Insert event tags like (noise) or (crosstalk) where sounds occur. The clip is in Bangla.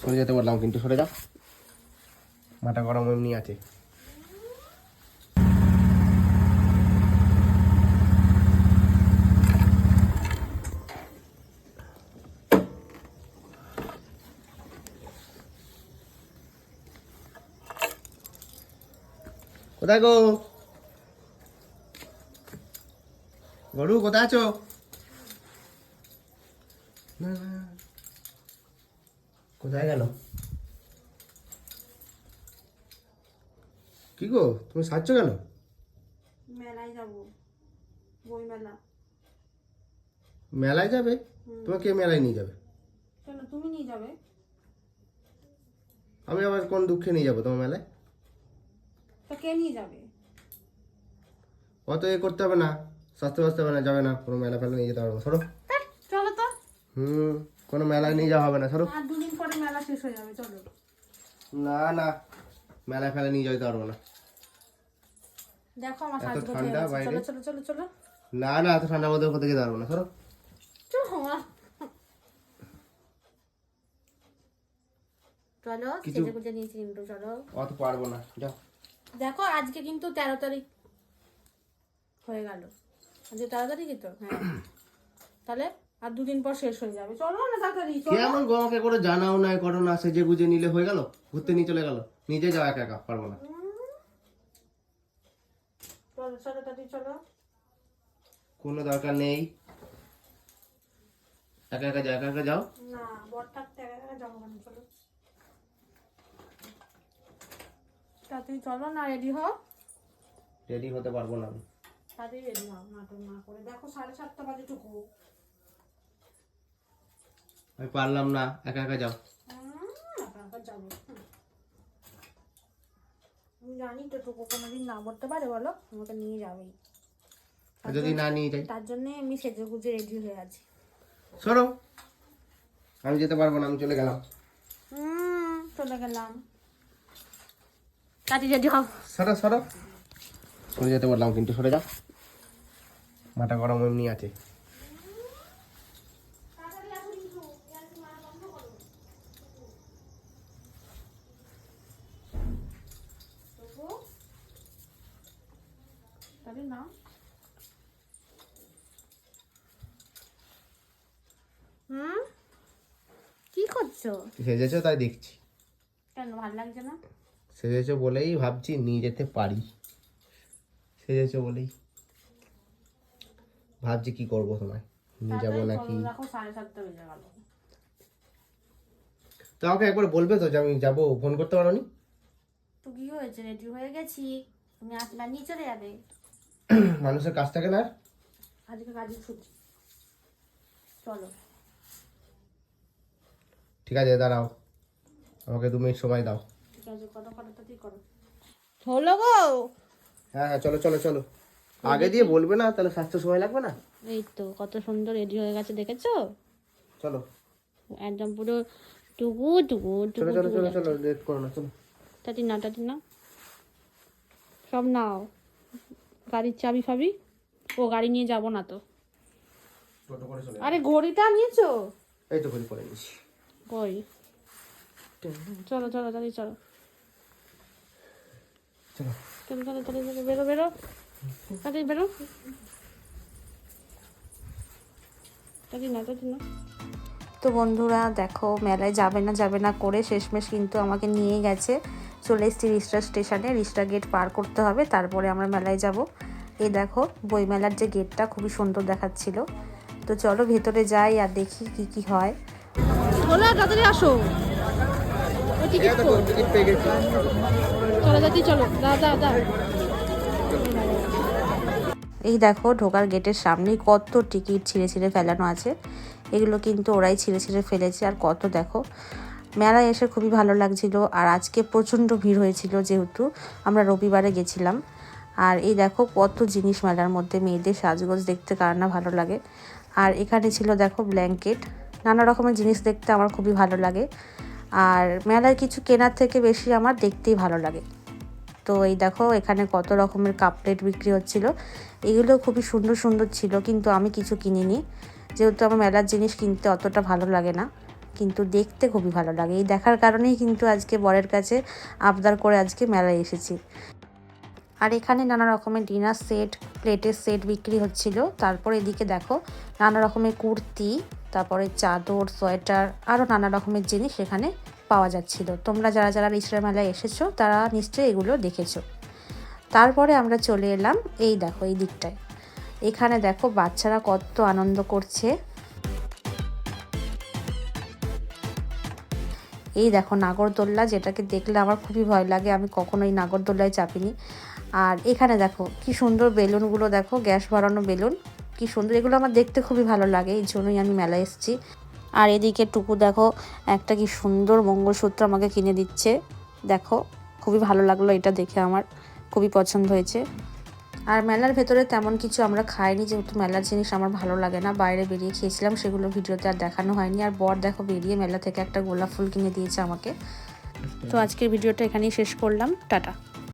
সরে যেতে বললাম, কিন্তু সরে যাও। মাথা গরম এমনি আছে। কোথায় গো? গরু, কোথায় আছো? না। কোথায় গেল? কি গো তুমি সাজছো কেন? মেলায় যাব বই মেলা মেলায় যাবে? তোমাকে কে মেলায় নিয়ে যাবে? কেন তুমি নিয়ে যাবে? আমি আবার কোন দুঃখে নিয়ে যাব তোমার মেলায়? তো কে নিয়ে যাবে? অত এ করতে হবে না স্বাস্থ্য বাঁচতে হবে না যাবে না কোনো মেলা ফেলা নিয়ে যেতে পারব সরো। হুম কোনো মেলায় নিয়ে যাওয়া হবে না সরো। আর দুদিন পরে মেলা শেষ হয়ে যাবে চলো। না না মেলায় ফেলা নিয়ে যেতে পারব না। দেখো আমার এত সাজগোজ হয়ে গেছে। বাইরে। চলো চলো চলো চলো। না না এত ঠান্ডার মধ্যে কোথাও যেতে পারব না সরো। চলো চলো। কিছু- সেজে গুজে নিয়েছি কিন্তু চলো। অত পারব না যাও। দেখো আজকে কিন্তু তেরো তারিখ হয়ে গেল। আজকে তেরো তারিখই তো হ্যাঁ। (clears throat) তাহলে আর দুদিন পর শেষ হয়ে যাবে। চলো না তাড়াতাড়ি চলো। কেমন গো আমাকে করে জানাও করো না সেজে গুজে নিলে হয়ে গেল? ঘুরতে নিয়ে চলে গেল? নিজে যাও একা একা পারব না। চলো চলো তাড়াতাড়ি চলো। কোনো দরকার নেই। একা একা যাও একা একা যাও। না বর থাকতে একা একা যাব কেন চলো। তাড়াতাড়ি চলো না রেডি হও। রেডি হতে পারব না আমি। তাড়াতাড়ি রেডি হও নাটক না করে। দেখো সাড়ে সাতটা বাজে টুকু আমি পারলাম না একা একা যাও। জানি তো কোনোদিন না করতে পারে বলো আমাকে নিয়ে যাবেই। যদি না নিয়ে যাই। তার জন্য আমি সেজে গুজে রেডি হয়ে আছি। সরো। আমি যেতে পারব না আমি চলে গেলাম। হুম চলে গেলাম। হও। সরো সরো। সরে যেতে বললাম কিন্তু সরে যাও। মাথা গরম এমনি আছে। না? হুম? কি করছ? সেজেছো তাই দেখছি। কেন ভালো লাগছে না? সেজেছো বলেই ভাবছি নিয়ে যেতে পারি। সেজেছো বলেই। ভাবছি কি করব তোমায়? নিয়ে যাব নাকি? তো আমাকে একবার বলবে তো যে আমি যাব ফোন করতে পারো নি তো কি হয়েছে? রেডি হয়ে গেছি। তুমি আসলে নিয়ে চলে যাবে। (clears throat) মানুষের কাজ থাকে না? আর? আজকে কাজে ছুটি। চলো। ঠিক আছে দাঁড়াও। আমাকে দু মিনিট সময় দাও। ঠিক আছে কত কত তাড়াতাড়ি করো। হলো গো। হ্যাঁ হ্যাঁ চলো চলো চলো। আগে দিয়ে বলবে না তাহলে স্বাস্থ্য সময় লাগবে না? এই তো কত সুন্দর রেডি হয়ে গেছে দেখেছ? চলো। একদম পুরো টুকু টুকু চলো টুকু চলো চলো চলো লেট করো না চলো। তাতি না তাতি না। সব নাও। গাড়ির চাবি ফাবি ও গাড়ি নিয়ে যাব না তো। আরে ঘড়িটা নিয়েছো? এই তো ঘড়ি পরে নিছি কই? চলো চলো তাড়াতাড়ি চলো। চলো। চলো চলো চলো চলো বেরো বেরো। তাড়াতাড়ি বেরো। তাড়াতাড়ি না তাড়াতাড়ি না তো বন্ধুরা দেখো মেলায় যাবে না যাবে না করে শেষমেশ কিন্তু আমাকে নিয়ে গেছে। চলে এসেছি রিস্টা স্টেশনে। রিস্টা গেট পার করতে হবে তারপরে আমরা মেলায় যাব। এই দেখো বইমেলার যে গেটটা খুবই সুন্দর দেখাচ্ছিল। তো চলো ভেতরে যাই আর দেখি কি কি হয়। তাড়াতাড়ি আসো। চলো দা দা দা এই দেখো ঢোকার গেটের সামনেই কত টিকিট ছিঁড়ে ছিঁড়ে ফেলানো আছে। এগুলো কিন্তু ওরাই ছিঁড়ে ছিঁড়ে ফেলেছে আর কত দেখো। মেলায় এসে খুবই ভালো লাগছিল আর আজকে প্রচণ্ড ভিড় হয়েছিল যেহেতু আমরা রবিবারে গেছিলাম। আর এই দেখো কত জিনিস মেলার মধ্যে মেয়েদের সাজগোজ দেখতে কার না ভালো লাগে। আর এখানে ছিল দেখো ব্ল্যাঙ্কেট, নানা রকমের জিনিস দেখতে আমার খুবই ভালো লাগে। আর মেলায় কিছু কেনার থেকে বেশি আমার দেখতেই ভালো লাগে। তো এই দেখো এখানে কত রকমের কাপ প্লেট বিক্রি হচ্ছিল। এগুলো খুবই সুন্দর সুন্দর ছিল কিন্তু আমি কিছু কিনিনি। যেহেতু আমার মেলার জিনিস কিনতে অতটা ভালো লাগে না। কিন্তু দেখতে খুবই ভালো লাগে। এই দেখার কারণেই কিন্তু আজকে বরের কাছে আবদার করে আজকে মেলায় এসেছি। আর এখানে নানা রকমের ডিনার সেট, প্লেটের সেট বিক্রি হচ্ছিল। তারপর এদিকে দেখো, নানা রকমের কুর্তি, তারপরে চাদর, সোয়েটার আরও নানা রকমের জিনিস এখানে পাওয়া যাচ্ছিল। তোমরা যারা যারা ইসরা মেলায় এসেছ, তারা নিশ্চয়ই এগুলো দেখেছ। তারপরে আমরা চলে এলাম এই দেখো, এই দিকটায়। এখানে দেখো, বাচ্চারা কত আনন্দ করছে। এই দেখো নাগরদোল্লা যেটাকে দেখলে আমার খুবই ভয় লাগে, আমি কখনো এই নাগরদোল্লায় চাপিনি। আর এখানে দেখো কি সুন্দর বেলুনগুলো দেখো, গ্যাস ভরানো বেলুন, কি সুন্দর, এগুলো আমার দেখতে খুবই ভালো লাগে, এই জন্যই আমি মেলায় এসেছি। আর এদিকে টুকু দেখো, একটা কি সুন্দর মঙ্গলসূত্র আমাকে কিনে দিচ্ছে, দেখো, খুবই ভালো লাগল এটা দেখে আমার, খুবই পছন্দ হয়েছে। আর মেলার ভেতরে তেমন কিছু আমরা খাইনি, যেহেতু মেলার জিনিস আমার ভালো লাগে না। বাইরে বেরিয়ে খেয়েছিলাম, সেগুলো ভিডিওতে আর দেখানো হয়নি। আর বর দেখো বেরিয়ে মেলা থেকে একটা গোলাপ ফুল কিনে দিয়েছে আমাকে। তো আজকের ভিডিওটা এখানেই শেষ করলাম। টাটা।